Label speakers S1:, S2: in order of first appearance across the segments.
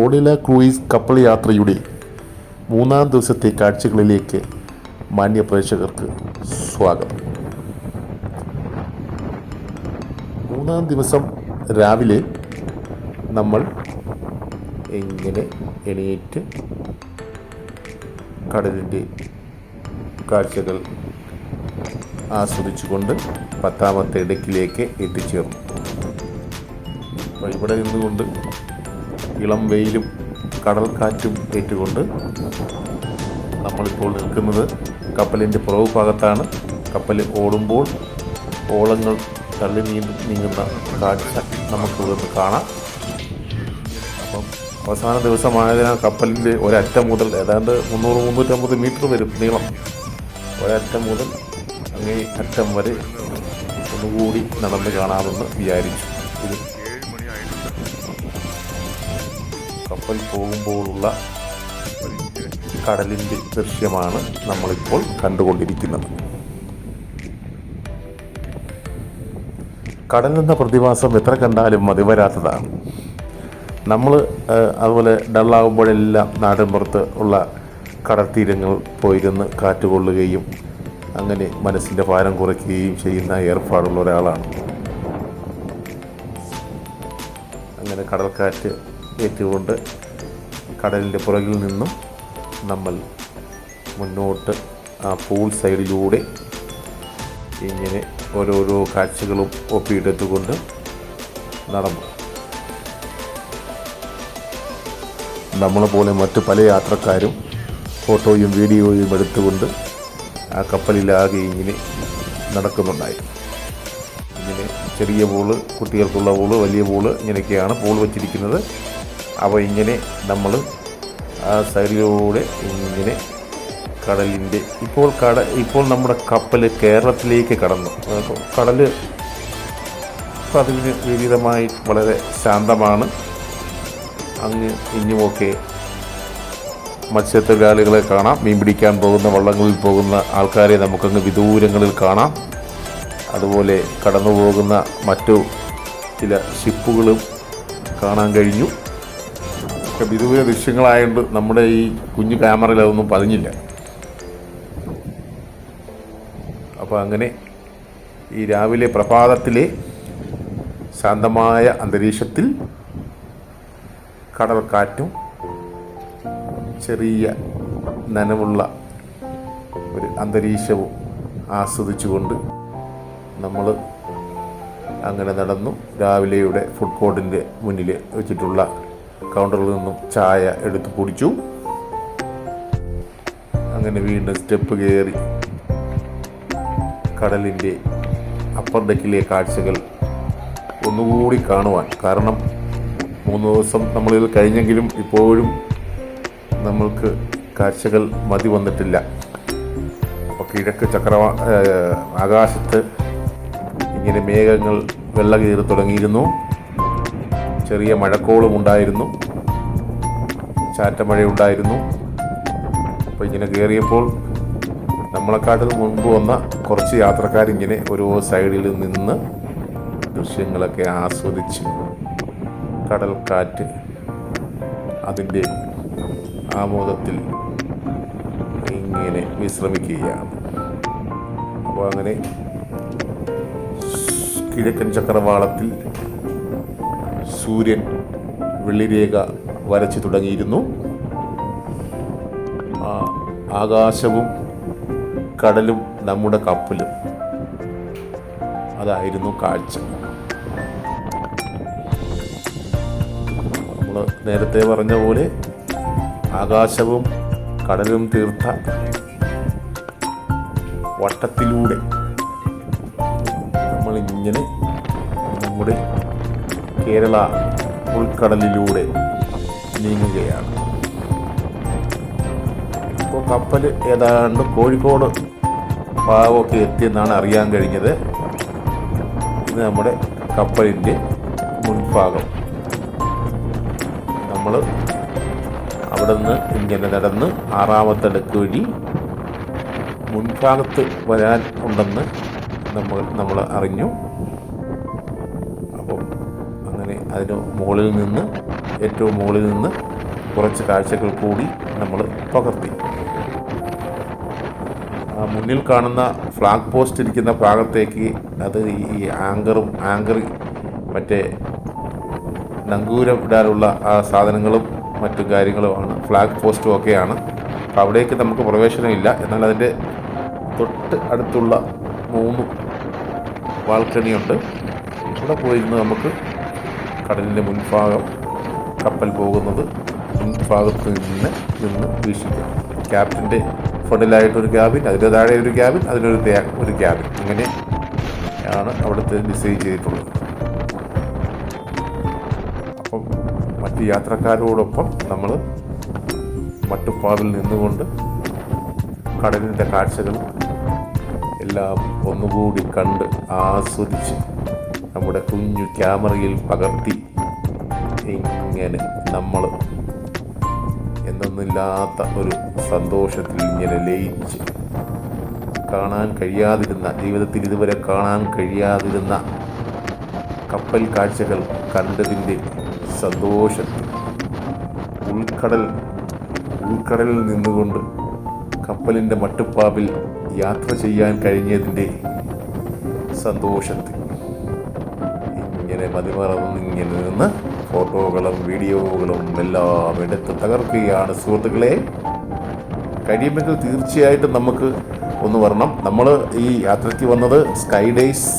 S1: ഓടില cruise കപ്പൽ യാത്രയുടെ മൂന്നാം ദിവസത്തെ കാഴ്ചകളിലേക്ക് മാന്യ പ്രേക്ഷകർക്ക് സ്വാഗതം. മൂന്നാം ദിവസം രാവിലെ നമ്മൾ എങ്ങനെ എണീറ്റ് കടലിന്റെ കാഴ്ചകൾ ആസ്വദിച്ചുകൊണ്ട് പത്താമത്തെ ഇടയ്ക്കിലേക്ക് എത്തിച്ചേർന്നു. അപ്പോൾ ഇവിടെ നിന്നുകൊണ്ട് ഇളം വെയിലും കടൽക്കാറ്റും ഏറ്റുകൊണ്ട് നമ്മളിപ്പോൾ നിൽക്കുന്നത് കപ്പലിന്റെ പുറകു ഭാഗത്താണ്. കപ്പൽ ഓടുമ്പോൾ ഓളങ്ങൾ തള്ളി നീങ്ങുന്ന കാഴ്ച നമുക്ക് ഇവിടെ കാണാം. അപ്പം അവസാന ദിവസമായതിനാൽ കപ്പലിന്റെ ഒരറ്റം മുതൽ ഏതാണ്ട് മുന്നൂറ് മുന്നൂറ്റമ്പത് മീറ്റർ വരും നീളം. ഒരറ്റം മുതൽ അങ്ങേ അറ്റം വരെ ഒന്നുകൂടി നടന്ന് കാണാമെന്ന് വിചാരിച്ചു. ഇത് കപ്പൽ പോകുമ്പോഴുള്ള കടലിന്റെ ദൃശ്യമാണ് നമ്മളിപ്പോൾ കണ്ടുകൊണ്ടിരിക്കുന്നത്. കടൽ കടലെന്ന പ്രതിഭാസം എത്ര കണ്ടാലും മതിവരാത്തതാണ്. നമ്മൾ അതുപോലെ ഡള്ളാകുമ്പോഴെല്ലാം നാട്ടിൻപുറത്ത് ഉള്ള കടൽത്തീരങ്ങൾ പോയിരുന്ന് കാറ്റുകൊള്ളുകയും അങ്ങനെ മനസ്സിന്റെ ഭാരം കുറയ്ക്കുകയും ചെയ്യുന്ന ഏർപ്പാടുള്ള ഒരാളാണ്. അങ്ങനെ കടൽക്കാറ്റ് ഏറ്റുകൊണ്ട് കടലിന്റെ പുറകിൽ നിന്നും നമ്മൾ മുന്നോട്ട് ആ പൂൾ സൈഡിലൂടെ ഇങ്ങനെ ഓരോരോ കാഴ്ചകളും ഒപ്പിയെടുത്തുകൊണ്ട് നടന്നു. നമ്മളെ പോലെ മറ്റു പല യാത്രക്കാരും ഫോട്ടോയും വീഡിയോയും എടുത്തുകൊണ്ട് ആ കപ്പലിലാകെ ഇങ്ങനെ നടക്കുന്നുണ്ടായി. ഇങ്ങനെ ചെറിയ പൂൾ കുട്ടികൾക്കുള്ള പൂൾ വലിയ പൂൾ ഇങ്ങനെയൊക്കെയാണ് പൂൾ വച്ചിരിക്കുന്നത്. അവ ഇങ്ങനെ നമ്മൾ ആ സൈഡിലൂടെ ഇങ്ങനെ കടലിന്റെ ഇപ്പോൾ കട ഇപ്പോൾ നമ്മുടെ കപ്പൽ കേരളത്തിലേക്ക് കടന്നു. കടൽ അതിന് വിപരീതമായി വളരെ ശാന്തമാണ്. അങ്ങ് ഇഞ്ഞുമൊക്കെ മത്സ്യത്തൊഴിലാളികളെ കാണാം. മീൻ പിടിക്കാൻ പോകുന്ന വള്ളങ്ങളിൽ പോകുന്ന ആൾക്കാരെ നമുക്കങ്ങ് വിദൂരങ്ങളിൽ കാണാം. അതുപോലെ കടന്നു പോകുന്ന മറ്റു ചില ഷിപ്പുകളും കാണാൻ കഴിഞ്ഞു. ഒക്കെ വിദൂര ദൃശ്യങ്ങളായതുകൊണ്ട് നമ്മുടെ ഈ കുഞ്ഞു ക്യാമറയിൽ അതൊന്നും പതിഞ്ഞില്ല. അപ്പോൾ അങ്ങനെ ഈ രാവിലെ പ്രഭാതത്തിലെ ശാന്തമായ അന്തരീക്ഷത്തിൽ കടൽ കാറ്റും ചെറിയ നനവുള്ള ഒരു അന്തരീക്ഷവും ആസ്വദിച്ചുകൊണ്ട് നമ്മൾ അങ്ങനെ നടന്നു. രാവിലെയുടെ ഫുഡ് കോർട്ടിന്റെ മുന്നിൽ വെച്ചിട്ടുള്ള കൗണ്ടറിൽ നിന്നും ചായ എടുത്ത് കുടിച്ചു അങ്ങനെ വീണ്ടും സ്റ്റെപ്പ് കയറി കടലിന്റെ അപ്പർ ഡെക്കിലെ കാഴ്ചകൾ ഒന്നുകൂടി കാണുവാൻ. കാരണം മൂന്ന് ദിവസം നമ്മളിൽ കഴിഞ്ഞെങ്കിലും ഇപ്പോഴും നമ്മൾക്ക് കാഴ്ചകൾ മതി വന്നിട്ടില്ല. അപ്പോൾ കിഴക്ക് ചക്രവാ ഏഹ് ആകാശത്ത് ഇങ്ങനെ മേഘങ്ങൾ വെള്ള കയറി തുടങ്ങിയിരുന്നു. ചെറിയ മഴക്കോളും ഉണ്ടായിരുന്നു. ചാറ്റമഴയുണ്ടായിരുന്നു അപ്പോൾ ഇങ്ങനെ കയറിയപ്പോൾ നമ്മളെക്കാട്ടിൽ മുൻപ് വന്ന കുറച്ച് യാത്രക്കാരിങ്ങനെ ഓരോ സൈഡിൽ നിന്ന് ദൃശ്യങ്ങളൊക്കെ ആസ്വദിച്ച് കാറ്റ് അതിന്റെ ആമോദത്തിൽ ഇങ്ങനെ വിശ്രമിക്കുകയാണ്. അപ്പോൾ അങ്ങനെ കിഴക്കൻ ചക്രവാളത്തിൽ സൂര്യൻ വെള്ളിരേഖ വരച്ചു തുടങ്ങിയിരുന്നു. ആകാശവും കടലും നമ്മുടെ കപ്പലും. അതായിരുന്നു കാഴ്ച. നമ്മൾ നേരത്തെ പറഞ്ഞ പോലെ ആകാശവും കടലും തീർത്ത വട്ടത്തിലൂടെ നമ്മളിങ്ങനെ നമ്മുടെ കേരള ഉൾക്കടലിലൂടെ നീങ്ങുകയാണ്. ഇപ്പോൾ കപ്പൽ ഏതാണ്ട് കോഴിക്കോട് ഭാഗമൊക്കെ എത്തിയെന്നാണ് അറിയാൻ കഴിഞ്ഞത്. ഇത് നമ്മുടെ കപ്പലിന്റെ മുൻഭാഗം. നമ്മൾ അവിടെ നിന്ന് ഇങ്ങനെ നടന്ന് ആറാമത്തെ അടുക്ക് വഴി മുൻഭാഗത്ത് വരാൻ ഉണ്ടെന്ന് നമ്മൾ നമ്മൾ അറിഞ്ഞു. അതിന് മുകളിൽ നിന്ന് ഏറ്റവും മുകളിൽ നിന്ന് കുറച്ച് കാഴ്ചകൾ കൂടി നമ്മൾ പകർത്തി. മുന്നിൽ കാണുന്ന ഫ്ലാഗ് പോസ്റ്റ് ഇരിക്കുന്ന ഭാഗത്തേക്ക് അത് ഈ ആങ്കറും ആങ്കറി മറ്റേ നങ്കൂരം ഇടാനുള്ള ആ സാധനങ്ങളും മറ്റു കാര്യങ്ങളുമാണ് ഫ്ലാഗ് പോസ്റ്റും ഒക്കെയാണ്. അപ്പോൾ അവിടേക്ക് നമുക്ക് പ്രവേശനമില്ല എന്നാൽ അതിന്റെ തൊട്ട് അടുത്തുള്ള മൂന്ന് ബാൽക്കണിയുണ്ട് ഇവിടെ പോയിരുന്ന് നമുക്ക് കടലിന്റെ മുൻഭാഗം കപ്പൽ പോകുന്നത് മുൻഭാഗത്ത് നിന്ന് നിന്ന് വീക്ഷിക്കും. ക്യാപ്റ്റന്റെ ഫ്രണ്ടിലായിട്ടൊരു ക്യാബിൻ അതിന്റെ താഴെ ഒരു ക്യാബിൻ അതിനൊരു ത്യാ- ഒരു ക്യാബിൻ. അങ്ങനെ ആണ് അവിടുത്തെ ഡിസൈൻ ചെയ്തിട്ടുള്ളത്. അപ്പം മറ്റ് യാത്രക്കാരോടൊപ്പം നമ്മൾ മട്ടുപ്പാവിൽ നിന്നുകൊണ്ട് കടലിന്റെ കാഴ്ചകൾ എല്ലാം ഒന്നുകൂടി കണ്ട് ആസ്വദിച്ച് നമ്മുടെ കുഞ്ഞു ക്യാമറയിൽ പകർത്തി ഇങ്ങനെ നമ്മൾ എന്നൊന്നില്ലാത്ത ഒരു സന്തോഷത്തിൽ ഇങ്ങനെ ലയിച്ച് കാണാൻ കഴിയാതിരുന്ന ജീവിതത്തിൽ ഇതുവരെ കാണാൻ കഴിയാതിരുന്ന കപ്പൽ കാഴ്ചകൾ കണ്ടതിന്റെ സന്തോഷത്തിൽ ഉൾക്കടൽ ഉൾക്കടലിൽ നിന്നുകൊണ്ട് കപ്പലിന്റെ മട്ടുപ്പാവിൽ യാത്ര ചെയ്യാൻ കഴിഞ്ഞതിന്റെ സന്തോഷത്തിൽ ഇങ്ങനെ മതിമറന്ന് ഇങ്ങനെ നിന്ന് ഫോട്ടോകളും വീഡിയോകളും എല്ലാം എടുത്ത് തകർക്കുകയാണ് സുഹൃത്തുക്കളെ. കഴിയുമെങ്കിൽ തീർച്ചയായിട്ടും നമുക്ക് ഒന്ന് വരണം. നമ്മൾ ഈ യാത്രയ്ക്ക് വന്നത് സ്കൈ ഡേയ്സ്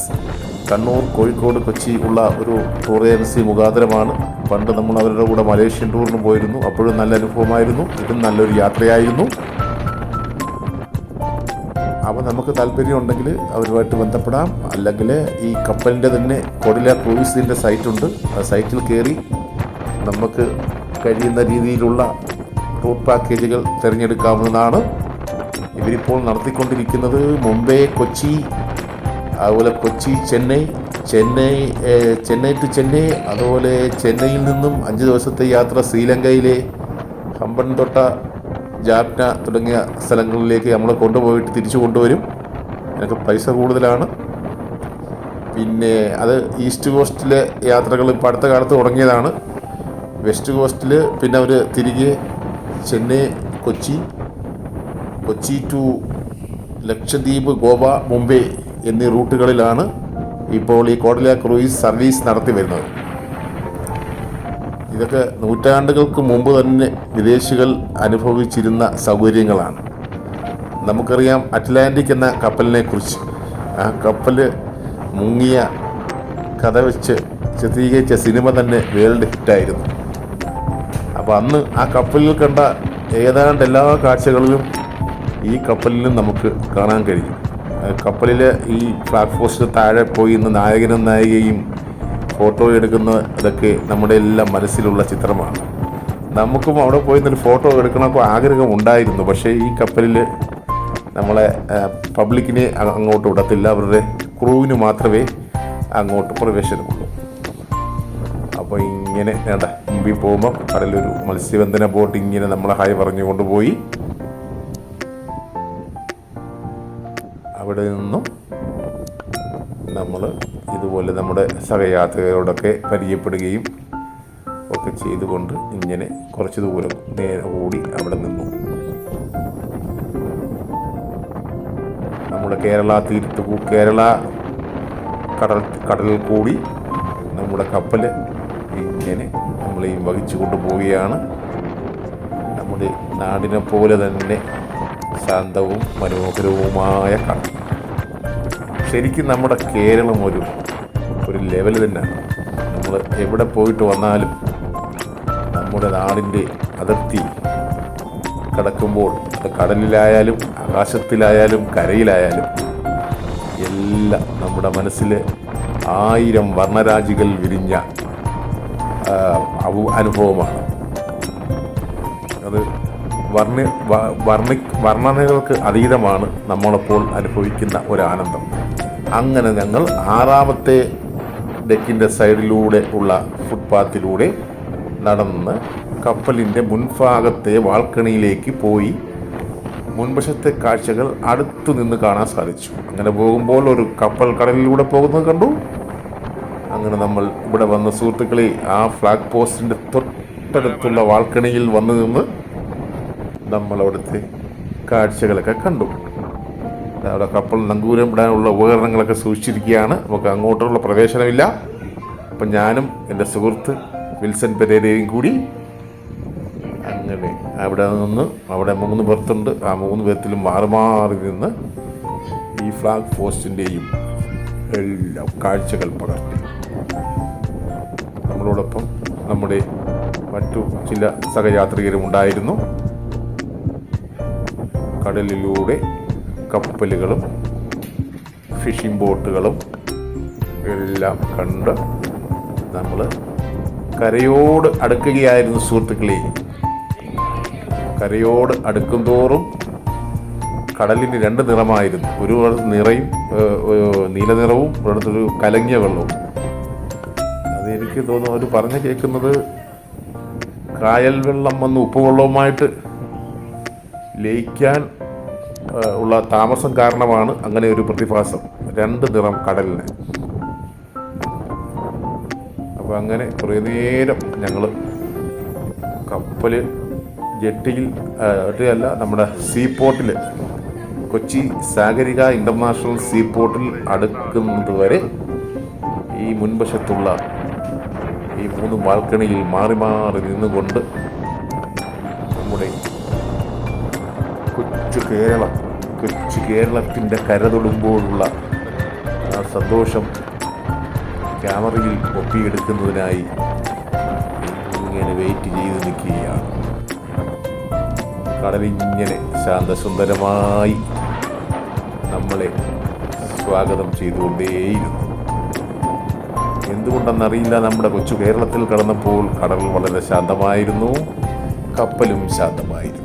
S1: കണ്ണൂർ കോഴിക്കോട് കൊച്ചി ഉള്ള ഒരു ടൂർ ഏജൻസി മുഖാന്തരമാണ്. പണ്ട് നമ്മൾ അവരുടെ കൂടെ മലേഷ്യൻ ടൂറിന് പോയിരുന്നു. അപ്പോഴും നല്ല അനുഭവമായിരുന്നു. ഇതും നല്ലൊരു യാത്രയായിരുന്നു. അപ്പോൾ നമുക്ക് താല്പര്യമുണ്ടെങ്കിൽ അവരുമായിട്ട് ബന്ധപ്പെടാം. അല്ലെങ്കിൽ ഈ കപ്പലിന്റെ തന്നെ കൊടില ക്രൂയിസിന്റെ സൈറ്റുണ്ട് ആ സൈറ്റിൽ കയറി നമുക്ക് കഴിയുന്ന രീതിയിലുള്ള ടൂർ പാക്കേജുകൾ തിരഞ്ഞെടുക്കാവുന്നതാണ്. ഇവരിപ്പോൾ നടത്തിക്കൊണ്ടിരിക്കുന്നത് മുംബൈ കൊച്ചി അതുപോലെ കൊച്ചി ചെന്നൈ ചെന്നൈ ചെന്നൈ ടു ചെന്നൈ അതുപോലെ ചെന്നൈയിൽ നിന്നും അഞ്ച് ദിവസത്തെ യാത്ര ശ്രീലങ്കയിലെ ഹമ്പൻതൊട്ട ജാപ്ന തുടങ്ങിയ സ്ഥലങ്ങളിലേക്ക് നമ്മൾ കൊണ്ടുപോയിട്ട് തിരിച്ചു കൊണ്ടുവരും. അതിനൊക്കെ പൈസ കൂടുതലാണ്. പിന്നെ അത് ഈസ്റ്റ് കോസ്റ്റിലെ യാത്രകൾ ഇപ്പോൾ അടുത്ത കാലത്ത് തുടങ്ങിയതാണ്. വെസ്റ്റ് കോസ്റ്റിൽ പിന്നെ അവർ തിരികെ ചെന്നൈ കൊച്ചി കൊച്ചി ടു ലക്ഷദ്വീപ് ഗോവ മുംബൈ എന്നീ റൂട്ടുകളിലാണ് ഇപ്പോൾ ഈ കോടല ക്രൂയിസ് സർവീസ് നടത്തി വരുന്നത്. ഇതൊക്കെ നൂറ്റാണ്ടുകൾക്ക് മുമ്പ് തന്നെ വിദേശികൾ അനുഭവിച്ചിരുന്ന സൗകര്യങ്ങളാണ്. നമുക്കറിയാം അറ്റ്ലാന്റിക് എന്ന കപ്പലിനെ കുറിച്ച് ആ കപ്പൽ മുങ്ങിയ കഥ വെച്ച് ചിത്രീകരിച്ച സിനിമ തന്നെ വേൾഡ് ഹിറ്റായിരുന്നു. അപ്പോൾ അന്ന് ആ കപ്പലിൽ കണ്ട ഏതാണ്ട് എല്ലാ കാഴ്ചകളിലും ഈ കപ്പലിലും നമുക്ക് കാണാൻ കഴിയും. കപ്പലിലെ ഈ ഫ്ലാഗ് പോസ്റ്റിന് താഴെ പോയി ഇന്ന് നായകനും നായികയും ഫോട്ടോ എടുക്കുന്ന ഇതൊക്കെ നമ്മുടെ എല്ലാം മനസ്സിലുള്ള ചിത്രമാണ്. നമുക്കും അവിടെ പോയി നിന്നൊരു ഫോട്ടോ എടുക്കണമൊക്കെ ആഗ്രഹം ഉണ്ടായിരുന്നു പക്ഷേ ഈ കപ്പലിൽ നമ്മളെ പബ്ലിക്കിനെ അങ്ങോട്ട് വിടത്തില്ല. അവരുടെ ക്രൂവിന് മാത്രമേ അങ്ങോട്ട് പ്രവേശനമുള്ളൂ അപ്പോൾ ഇങ്ങനെ വേണ്ട മുമ്പിൽ പോകുമ്പോൾ കടലൊരു മത്സ്യബന്ധന ബോട്ട് ഇങ്ങനെ നമ്മളെ ഹായ് പറഞ്ഞു കൊണ്ടുപോയി അവിടെ നിന്നും നമ്മൾ ഇതുപോലെ നമ്മുടെ സഹയാത്രികരോടൊക്കെ പരിചയപ്പെടുകയും ഒക്കെ ചെയ്തുകൊണ്ട് ഇങ്ങനെ കുറച്ച് ദൂരം നേരെ ഓടി അവിടെ നിന്നു. നമ്മുടെ കേരള തീരത്ത് കേരള കടൽ കടലിൽ കൂടി നമ്മുടെ കപ്പൽ ഇങ്ങനെ നമ്മളെയും വഹിച്ചു കൊണ്ടുപോവുകയാണ്. നമ്മുടെ നാടിനെ പോലെ തന്നെ ശാന്തവും മനോഹരവുമായ കടൽ. ശരിക്കും നമ്മുടെ കേരളം ഒരു ഒരു ലെവൽ തന്നെയാണ് നമ്മൾ എവിടെ പോയിട്ട് വന്നാലും നമ്മുടെ നാടിന്റെ അതിർത്തി കടക്കുമ്പോൾ അത് കടലിലായാലും ആകാശത്തിലായാലും കരയിലായാലും എല്ലാം നമ്മുടെ മനസ്സിൽ ആയിരം വർണരാജികൾ വിരിഞ്ഞ അനുഭവമാണ്. അത് വർണ വർണ വർണി വർണനകൾക്ക് അതീതമാണ് നമ്മളപ്പോൾ അനുഭവിക്കുന്ന ഒരു ആനന്ദം അങ്ങനെ ഞങ്ങൾ ആറാമത്തെ ഡെക്കിന്റെ സൈഡിലൂടെ ഉള്ള ഫുട്പാത്തിലൂടെ നടന്ന് കപ്പലിന്റെ മുൻഭാഗത്തെ വാൾക്കണിയിലേക്ക് പോയി മുൻവശത്തെ കാഴ്ചകൾ അടുത്തു നിന്ന് കാണാൻ സാധിച്ചു. അങ്ങനെ പോകുമ്പോൾ ഒരു കപ്പൽ കടലിലൂടെ പോകുന്നത് കണ്ടു. അങ്ങനെ നമ്മൾ ഇവിടെ വന്ന സുഹൃത്തുക്കളെ ആ ഫ്ലാഗ് പോസ്റ്റിന്റെ തൊട്ടടുത്തുള്ള വാൾക്കണിയിൽ വന്നു നിന്ന് നമ്മൾ അവിടുത്തെ കാഴ്ചകളൊക്കെ കണ്ടു. അവിടെ കപ്പൽ നങ്കൂരം ഇടാനുള്ള ഉപകരണങ്ങളൊക്കെ സൂക്ഷിച്ചിരിക്കുകയാണ്. നമുക്ക് അങ്ങോട്ടുള്ള പ്രവേശനമില്ല. അപ്പം ഞാനും എന്റെ സുഹൃത്ത് വിൽസൺ പെരേരയും കൂടി അങ്ങനെ അവിടെ നിന്ന് അവിടെ മൂന്ന് ബർത്തുണ്ട് ആ മൂന്ന് ബർത്തിലും മാറി മാറി നിന്ന് ഈ ഫ്ലാഗ് പോസ്റ്റിന്റെയും എല്ലാം കാഴ്ചകൾ പകർത്തി. നമ്മളോടൊപ്പം നമ്മുടെ മറ്റു ചില സഹയാത്രികരും ഉണ്ടായിരുന്നു. കടലിലൂടെ കപ്പലുകളും ഫിഷിംഗ് ബോട്ടുകളും എല്ലാം കണ്ട് നമ്മൾ കരയോട് അടുക്കുകയായിരുന്നു സുഹൃത്തുക്കളെ. കരയോട് അടുക്കും തോറും കടലിന് രണ്ട് നിറമായിരുന്നു. ഒരു നിറയും നീല നിറവും ഒരിടത്തൊരു കലങ്ങിയ വെള്ളവും. അത് എനിക്ക് തോന്നുന്നു അവർ പറഞ്ഞു കേൾക്കുന്നത് കായൽ വെള്ളം വന്ന് ഉപ്പുവെള്ളവുമായിട്ട് ലയിക്കാൻ ഉള്ള താമസം കാരണമാണ് അങ്ങനെ ഒരു പ്രതിഭാസം. രണ്ട് നിറം കടലിന്. അപ്പോൾ അങ്ങനെ കുറേ നേരം ഞങ്ങൾ കപ്പൽ ജെട്ടിയിൽ അല്ല നമ്മുടെ സീ പോർട്ടിൽ കൊച്ചി സാഗരിക ഇന്റർനാഷണൽ സീ പോർട്ടിൽ അടുക്കുന്നത് വരെ ഈ മുൻവശത്തുള്ള ഈ മൂന്ന് ബാൽക്കണിയിൽ മാറി മാറി നിന്നുകൊണ്ട് നമ്മുടെ കൊച്ചു കേരളം കൊച്ചു കേരളത്തിന്റെ കരതൊടുമ്പോഴുള്ള ആ സന്തോഷം ക്യാമറയിൽ ഒപ്പിയെടുക്കുന്നതിനായി ഇങ്ങനെ വെയിറ്റ് ചെയ്ത് നിൽക്കുകയാണ്. കടലിങ്ങനെ ശാന്തസുന്ദരമായി നമ്മളെ സ്വാഗതം ചെയ്തുകൊണ്ടേയിരുന്നു. എന്തുകൊണ്ടെന്നറിയില്ല നമ്മുടെ കൊച്ചു കേരളത്തിൽ കടന്നപ്പോൾ കടൽ വളരെ ശാന്തമായിരുന്നു കപ്പലും ശാന്തമായിരുന്നു.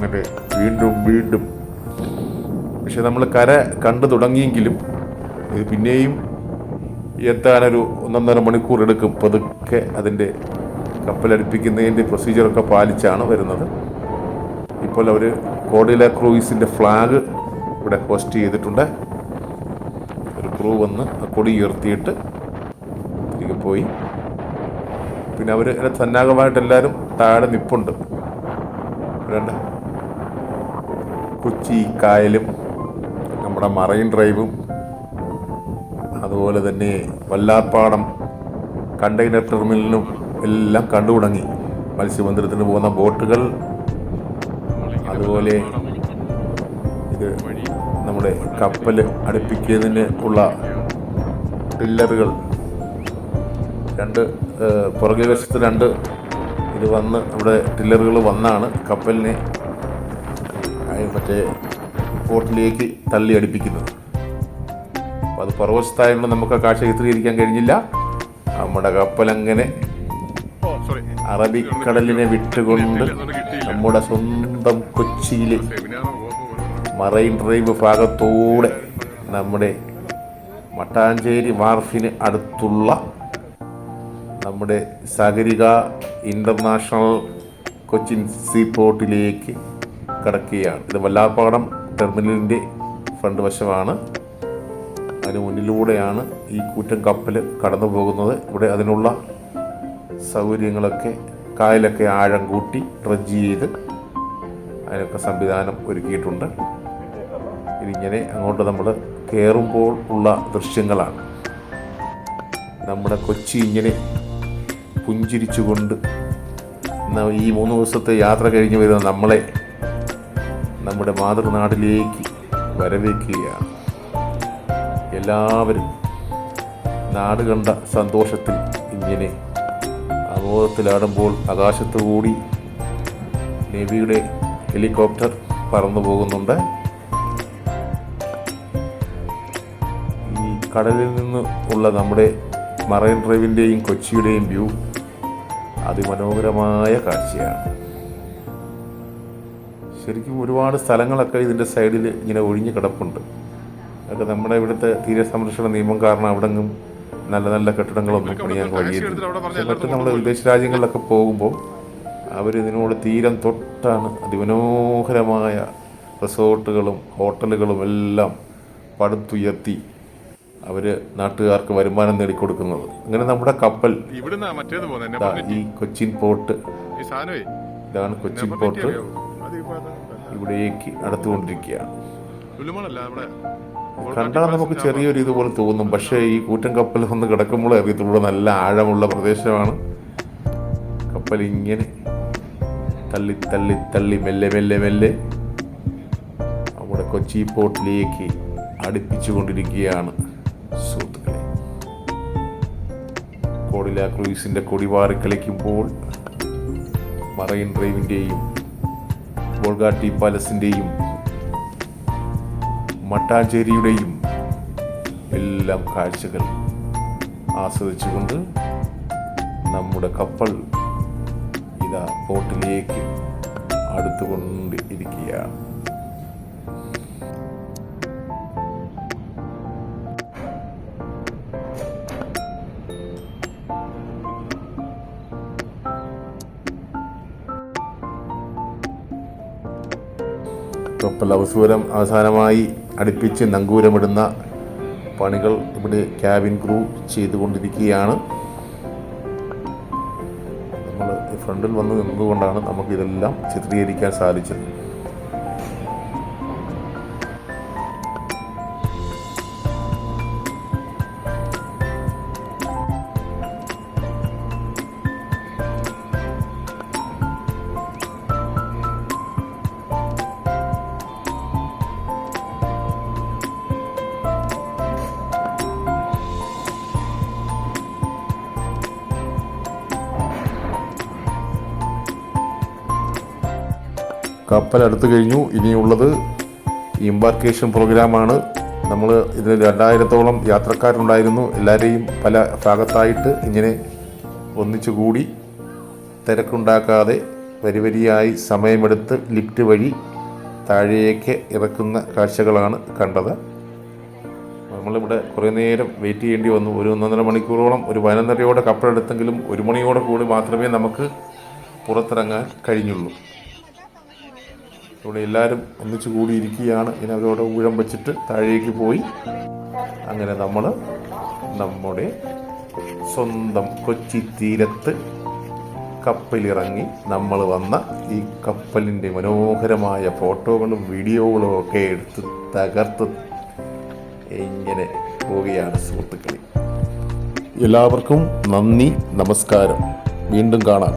S1: അങ്ങനെ വീണ്ടും വീണ്ടും. പക്ഷെ നമ്മൾ കര കണ്ടു തുടങ്ങിയെങ്കിലും ഇത് പിന്നെയും എത്താനൊരു ഒന്നൊന്നര മണിക്കൂർ എടുക്കും പതുക്കെ അതിന്റെ കപ്പലടുപ്പിക്കുന്നതിന്റെ പ്രൊസീജിയറൊക്കെ പാലിച്ചാണ് വരുന്നത്. ഇപ്പോൾ അവർ കോഡില ക്രൂയിസിന്റെ ഫ്ലാഗ് ഇവിടെ ഹോസ്റ്റ് ചെയ്തിട്ടുണ്ട്. ഒരു ക്രൂ വന്ന് കൊടി ഉയർത്തിയിട്ട് തിരികെ പോയി. പിന്നെ അവർ സന്നാഹമായിട്ട് എല്ലാവരും താഴെ നിപ്പുണ്ട്. വേണ്ട കൊച്ചി കായലും നമ്മുടെ മറൈൻ ഡ്രൈവും അതുപോലെ തന്നെ വല്ലാർപ്പാടം കണ്ടെയ്നർ ടെർമിനലിനും എല്ലാം കണ്ടു തുടങ്ങി. മത്സ്യബന്ധനത്തിന് പോകുന്ന ബോട്ടുകൾ അതുപോലെ ഇത് നമ്മുടെ കപ്പൽ അടുപ്പിക്കുന്നതിന് ഉള്ള ടില്ലറുകൾ. രണ്ട് പുറകെ വശത്ത് രണ്ട് ഇത് വന്ന് ഇവിടെ ടില്ലറുകൾ വന്നാണ് കപ്പലിനെ മറ്റേ പോർട്ടിലേക്ക് തള്ളി അടുപ്പിക്കുന്നത് അപ്പോൾ അത് പുറവശത്തായതുകൊണ്ട് നമുക്ക് ആ കാഴ്ച ചിത്രീകരിക്കാൻ കഴിഞ്ഞില്ല. നമ്മുടെ കപ്പലങ്ങനെ അറബിക്കടലിനെ വിട്ടുകൊണ്ട് നമ്മുടെ സ്വന്തം കൊച്ചിയിലെ മറൈൻ ഡ്രൈവ് ഭാഗത്തോടെ നമ്മുടെ മട്ടാഞ്ചേരി വാർഫിന് അടുത്തുള്ള നമ്മുടെ സാഗരിക ഇന്റർനാഷണൽ കൊച്ചിൻ സീ പോർട്ടിലേക്ക് കടക്കുകയാണ്. ഇത് വല്ലാപ്പാടം ടെർമിനലിന്റെ ഫ്രണ്ട് വശമാണ്. അതിന് മുന്നിലൂടെയാണ് ഈ കൂറ്റം കപ്പൽ കടന്നു പോകുന്നത്. ഇവിടെ അതിനുള്ള സൗകര്യങ്ങളൊക്കെ കായലൊക്കെ ആഴം കൂട്ടി ഡ്രഡ്ജ് ചെയ്ത് അതിനൊക്കെ സംവിധാനം ഒരുക്കിയിട്ടുണ്ട്. ഇതിങ്ങനെ അങ്ങോട്ട് നമ്മൾ കയറുമ്പോൾ ഉള്ള ദൃശ്യങ്ങളാണ്. നമ്മുടെ കൊച്ചി ഇങ്ങനെ പുഞ്ചിരിച്ചുകൊണ്ട് ഈ മൂന്ന് ദിവസത്തെ യാത്ര കഴിഞ്ഞ് വരുന്ന നമ്മളെ നമ്മുടെ മാതൃനാടിലേക്ക് വരവേൽക്കുകയാണ്. എല്ലാവരും നാട് കണ്ട സന്തോഷത്തിൽ ഇങ്ങനെ അബോധത്തിലാടുമ്പോൾ ആകാശത്തുകൂടി നേവിയുടെ ഹെലികോപ്റ്റർ പറന്നു പോകുന്നുണ്ട്. ഈ കടലിൽ നിന്ന് ഉള്ള നമ്മുടെ മറൈൻ ഡ്രൈവിന്റെയും കൊച്ചിയുടെയും വ്യൂ അതിമനോഹരമായ കാഴ്ചയാണ്. ശരിക്കും ഒരുപാട് സ്ഥലങ്ങളൊക്കെ ഇതിന്റെ സൈഡിൽ ഇങ്ങനെ ഒഴിഞ്ഞു കിടപ്പുണ്ട്. അതൊക്കെ നമ്മുടെ ഇവിടുത്തെ തീരസംരക്ഷണ നിയമം കാരണം അവിടെങ്ങും നല്ല നല്ല കെട്ടിടങ്ങളൊന്നും പണിയാൻ കഴിയില്ല മറ്റ് നമ്മൾ വിദേശ രാജ്യങ്ങളിലൊക്കെ പോകുമ്പോൾ അവരിതിനോട് തീരം തൊട്ടാണ് അതിമനോഹരമായ റിസോർട്ടുകളും ഹോട്ടലുകളും എല്ലാം പടുത്തുയർത്തി അവർ നാട്ടുകാർക്ക് വരുമാനം നേടിക്കൊടുക്കുന്നത്. അങ്ങനെ നമ്മുടെ കപ്പൽ ഈ കൊച്ചിൻ പോർട്ട്. ഇതാണ് കൊച്ചിൻ പോർട്ട്. ഇവിടേക്ക് അടുത്തുകൊണ്ടിരിക്കുകയാണ് കണ്ടാൽ നമുക്ക് ചെറിയൊരു ഇതുപോലെ തോന്നും. പക്ഷേ ഈ കൂറ്റൻ കപ്പൽ ഒന്ന് കിടക്കുമ്പോഴേ അറിയത്തുള്ളൂ നല്ല ആഴമുള്ള പ്രദേശമാണ്. കപ്പൽ ഇങ്ങനെ തള്ളി തള്ളി തള്ളി മെല്ലെ മെല്ലെ മെല്ലെ നമ്മുടെ കൊച്ചി പോർട്ടിലേക്ക് അടുപ്പിച്ചു കൊണ്ടിരിക്കുകയാണ് സുഹൃത്തുക്കളെ. കോടില ക്രൂയിസിന്റെ കൊടിവാറി കളിക്കുമ്പോൾ മറൈൻ ഡ്രൈവിന്റെയും ബോൾഗാട്ടി പാലസിന്റെയും മട്ടാഞ്ചേരിയുടെയും എല്ലാം കാഴ്ചകൾ ആസ്വദിച്ചുകൊണ്ട് നമ്മുടെ കപ്പൽ ഇതാ പോർട്ടിലേക്ക് അടുത്തുകൊണ്ട് ഇരിക്കുകയാണ് കപ്പൽ സൂരം അവസാനമായി അടുപ്പിച്ച് നങ്കൂരമിടുന്ന പണികൾ ഇവിടെ ക്യാബിൻ ക്രൂ ചെയ്തുകൊണ്ടിരിക്കുകയാണ്. നമ്മൾ ഫ്രണ്ടിൽ വന്ന് നിന്നതുകൊണ്ടാണ് നമുക്കിതെല്ലാം ചിത്രീകരിക്കാൻ സാധിച്ചത്. കപ്പൽ അടുത്തു കഴിഞ്ഞു. ഇനിയുള്ളത് ഇമ്പാർക്കേഷൻ പ്രോഗ്രാമാണ് നമ്മൾ ഇതിൽ രണ്ടായിരത്തോളം യാത്രക്കാരുണ്ടായിരുന്നു. എല്ലാവരെയും പല ഭാഗത്തായിട്ട് ഇങ്ങനെ ഒന്നിച്ചു കൂടി തിരക്കുണ്ടാക്കാതെ വരി വരിയായി സമയമെടുത്ത് ലിഫ്റ്റ് വഴി താഴേക്ക് ഇറക്കുന്ന കാഴ്ചകളാണ് കണ്ടത്. നമ്മളിവിടെ കുറേ നേരം വെയിറ്റ് ചെയ്യേണ്ടി വന്നു. ഒരു ഒന്നൊന്നര മണിക്കൂറോളം ഒരു പതിനൊന്നരയോടെ കപ്പലെടുത്തെങ്കിലും ഒരു മണിയോടെ കൂടി മാത്രമേ നമുക്ക് പുറത്തിറങ്ങാൻ കഴിഞ്ഞുള്ളൂ. ഇവിടെ എല്ലാവരും ഒന്നിച്ചു കൂടിയിരിക്കുകയാണ്. ഇനി അവരോട് ഊഴം വെച്ചിട്ട് താഴേക്ക് പോയി. അങ്ങനെ നമ്മൾ നമ്മുടെ സ്വന്തം കൊച്ചി തീരത്ത് കപ്പലിറങ്ങി നമ്മൾ വന്ന ഈ കപ്പലിന്റെ മനോഹരമായ ഫോട്ടോകളും വീഡിയോകളും ഒക്കെ എടുത്ത് തകർത്ത് ഇങ്ങനെ പോവുകയാണ് സുഹൃത്തുക്കളിൽ എല്ലാവർക്കും നന്ദി നമസ്കാരം. വീണ്ടും കാണാം.